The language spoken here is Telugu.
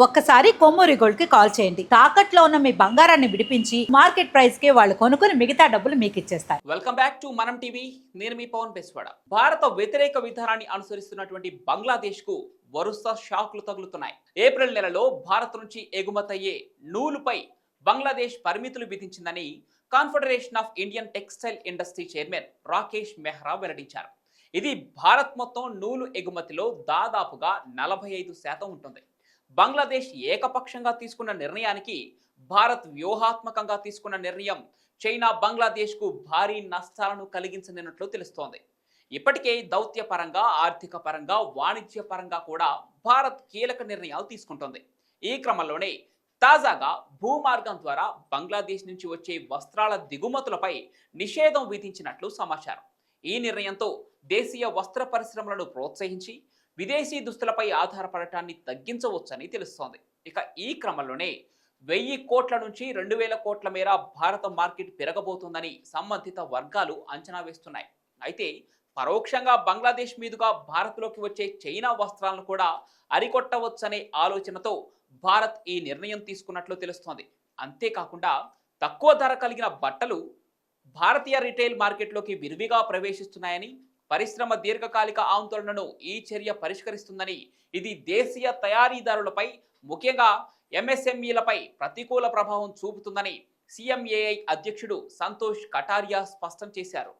ఒక్కసారి కొమ్మూరి గోల్డ్కి కాల్ చేయండి. తాకట్లో ఉన్న మీ బంగారాన్ని విడిపించి మార్కెట్ ప్రైస్కి వాళ్ళు కొనుక్కుని మిగతా డబ్బులు మీకు ఇచ్చేస్తారు. వెల్కమ్ బ్యాక్ టు మనం టీవీ. నేను మీ పవన్ బెస్వాడ. భారత వ్యతిరేక విధానాన్ని అనుసరిస్తున్నటువంటి బంగ్లాదేశ్కు వరుస షాక్లు తగులుతున్నాయి. ఏప్రిల్ నెలలో భారత్ నుంచి ఎగుమతయ్యే నూలుపై బంగ్లాదేశ్ పరిమితులు విధించిందని confederation of Indian textile industry chairman Rakesh Mehra వెల్లడించారు. ఇది భారత్ మొత్తం నూలు ఎగుమతిలో దాదాపుగా నలభై ఐదు శాతం ఉంటుంది. బంగ్లాదేశ్ ఏకపక్షంగా తీసుకున్న నిర్ణయానికి భారత్ వ్యూహాత్మకంగా తీసుకున్న నిర్ణయం చైనా బంగ్లాదేశ్కు భారీ నష్టాలను కలిగించనున్నట్లు తెలుస్తోంది. ఇప్పటికే దౌత్యపరంగా ఆర్థిక పరంగా వాణిజ్య పరంగా కూడా భారత్ కీలక నిర్ణయాలు తీసుకుంటోంది. ఈ క్రమంలోనే తాజాగా భూమార్గం ద్వారా బంగ్లాదేశ్ నుంచి వచ్చే వస్త్రాల దిగుమతులపై నిషేధం విధించినట్లు సమాచారం. ఈ నిర్ణయంతో దేశీయ వస్త్ర పరిశ్రమలను ప్రోత్సహించి విదేశీ దుస్తులపై ఆధారపడటాన్ని తగ్గించవచ్చని తెలుస్తోంది. ఇక ఈ క్రమంలోనే వెయ్యి కోట్ల నుంచి రెండు వేల కోట్ల మేర భారత మార్కెట్ పెరగబోతోందని సంబంధిత వర్గాలు అంచనా వేస్తున్నాయి. అయితే పరోక్షంగా బంగ్లాదేశ్ మీదుగా భారత్లోకి వచ్చే చైనా వస్త్రాలను కూడా అరికొట్టవచ్చనే ఆలోచనతో భారత్ ఈ నిర్ణయం తీసుకున్నట్లు తెలుస్తోంది. అంతేకాకుండా తక్కువ ధర కలిగిన బట్టలు భారతీయ రిటైల్ మార్కెట్లోకి విరివిగా ప్రవేశిస్తున్నాయని పరిశ్రమ దీర్ఘకాలిక ఆందోళనను ఈ చర్య పరిష్కరిస్తుందని ఇది దేశీయ తయారీదారులపై ముఖ్యంగా ఎంఎస్ఎంఈలపై ప్రతికూల ప్రభావం చూపుతుందని సిఎంఏఐ అధ్యక్షుడు సంతోష్ కటారియా స్పష్టం చేశారు.